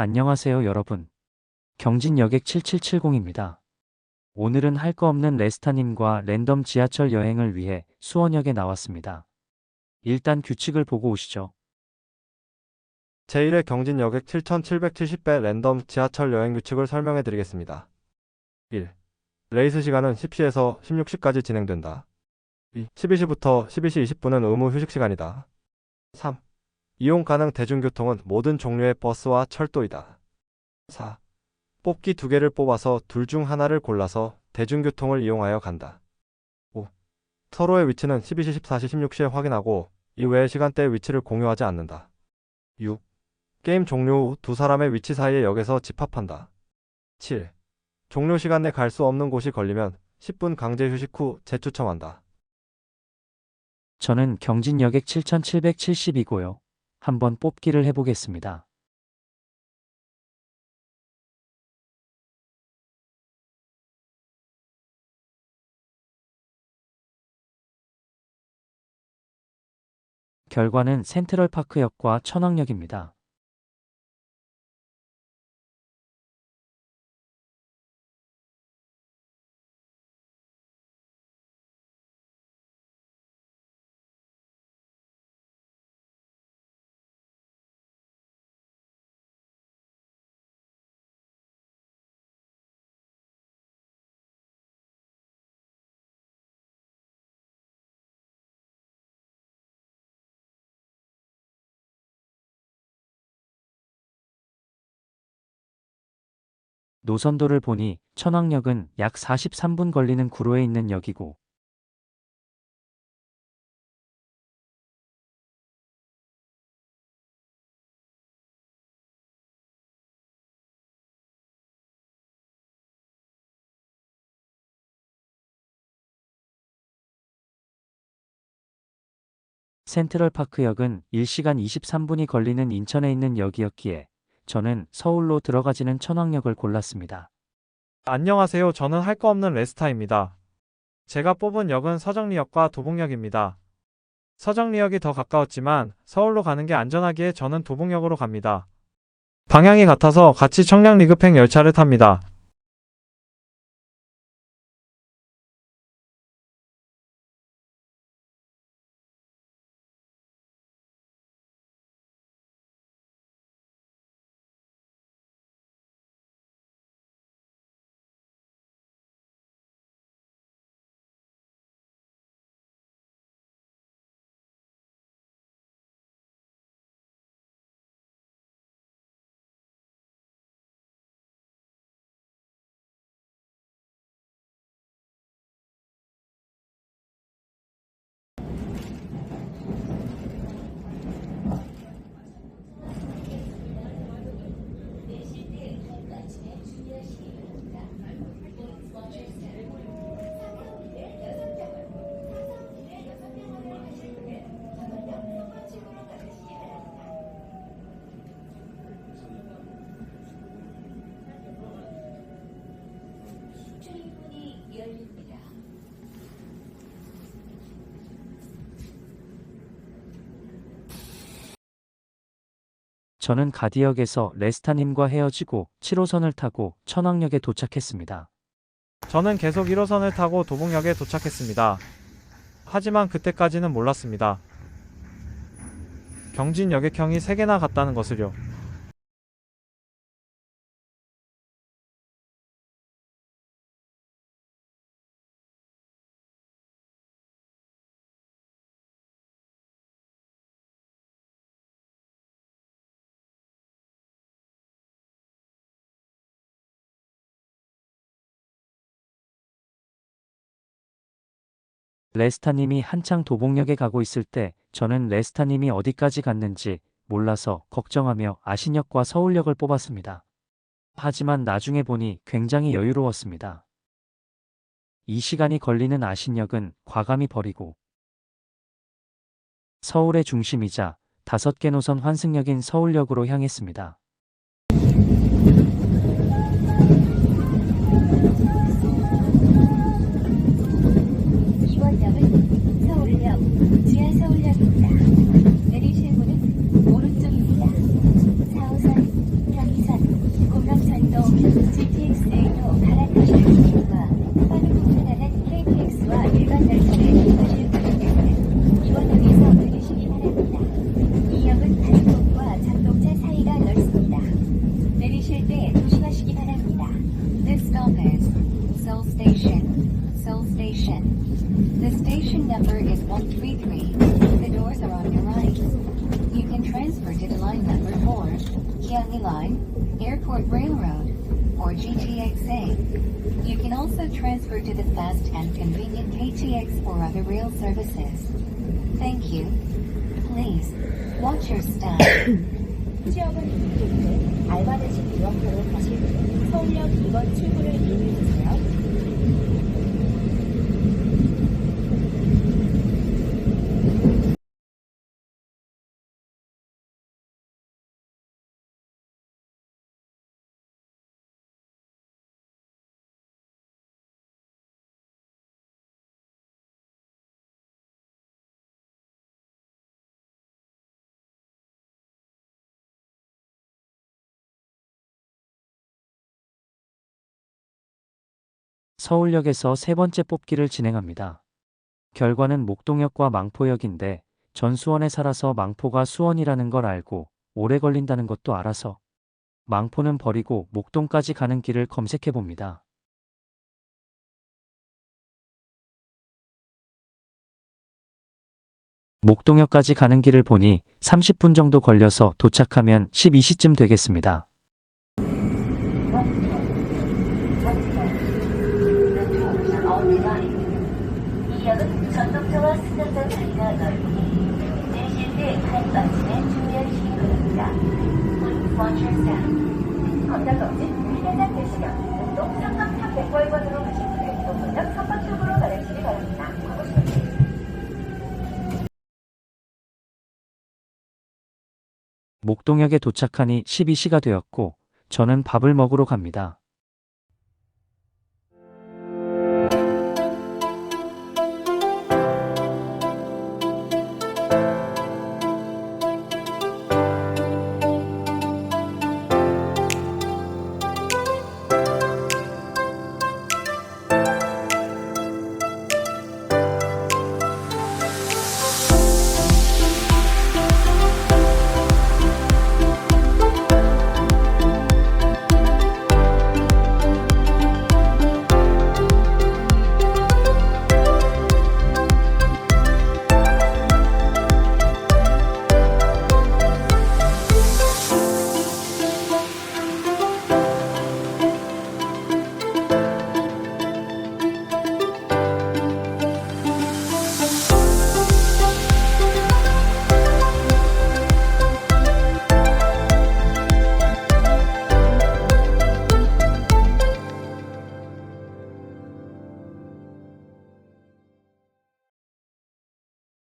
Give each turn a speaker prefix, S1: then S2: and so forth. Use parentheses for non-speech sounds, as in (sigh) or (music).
S1: 안녕하세요, 여러분. 경진 여객 7770입니다. 오늘은 할 거 없는 레스타님과 랜덤 지하철 여행을 위해 수원역에 나왔습니다. 일단 규칙을 보고 오시죠.
S2: 제1회 경진 여객 7770배 랜덤 지하철 여행 규칙을 설명해 드리겠습니다. 1. 레이스 시간은 10시에서 16시까지 진행된다. 2. 12시부터 12시 20분은 의무 휴식 시간이다. 3. 이용 가능 대중교통은 모든 종류의 버스와 철도이다. 4. 뽑기 두 개를 뽑아서 둘 중 하나를 골라서 대중교통을 이용하여 간다. 5. 서로의 위치는 12시, 14시, 16시에 확인하고 이외의 시간대의 위치를 공유하지 않는다. 6. 게임 종료 후 두 사람의 위치 사이의 역에서 집합한다. 7. 종료 시간 내갈수 없는 곳이 걸리면 10분 강제 휴식 후 재추첨한다.
S1: 저는 경진 여객 7770이고요. 한번 뽑기를 해보겠습니다. 결과는 센트럴파크역과 천왕역입니다. 노선도를 보니 천왕역은 약 43분 걸리는 구로에 있는 역이고 센트럴파크역은 1시간 23분이 걸리는 인천에 있는 역이었기에 저는 서울로 들어가지는 천왕역을 골랐습니다.
S3: 안녕하세요. 저는 할 거 없는 레스타입니다. 제가 뽑은 역은 서정리역과 도봉역입니다. 서정리역이 더 가까웠지만 서울로 가는 게 안전하기에 저는 도봉역으로 갑니다. 방향이 같아서 같이 청량 리급행 열차를 탑니다.
S1: 저는 가디역에서 레스타님과 헤어지고 7호선을 타고 천왕역에 도착했습니다.
S3: 저는 계속 1호선을 타고 도봉역에 도착했습니다. 하지만 그때까지는 몰랐습니다. 경진 여객형이 3개나 갔다는 것을요.
S1: 레스타님이 한창 도봉역에 가고 있을 때 저는 레스타님이 어디까지 갔는지 몰라서 걱정하며 아신역과 서울역을 뽑았습니다. 하지만 나중에 보니 굉장히 여유로웠습니다. 이 시간이 걸리는 아신역은 과감히 버리고 서울의 중심이자 다섯 개 노선 환승역인 서울역으로 향했습니다.
S4: 133. The doors are on your right. You can transfer to the line number 4, Kiangi Line, Airport Railroad, or GTXA. You can also transfer to the fast and convenient KTX or other rail services. Thank you. Please, watch your step. (coughs)
S5: 지역을 이용해 알바되신 유학교로 가실 서울역 2번 출구를 이용해주세요.
S1: 서울역에서 세 번째 뽑기를 진행합니다. 결과는 목동역과 망포역인데 전 수원에 살아서 망포가 수원이라는 걸 알고 오래 걸린다는 것도 알아서 망포는 버리고 목동까지 가는 길을 검색해 봅니다. 목동역까지 가는 길을 보니 30분 정도 걸려서 도착하면 12시쯤 되겠습니다.
S4: 이 역은 전동차와 승강장 사이가 넓으니 내리실 때한 마침에 주의할 시기입니다. Watch your step. 건강검진 필연약 대시경 운동 상방탑 100월번으로 가실 분은 동문역 3번 출구로 가르치기 바랍니다. 하고 싶으신
S1: 목동역에 도착하니 12시가 되었고 저는 밥을 먹으러 갑니다.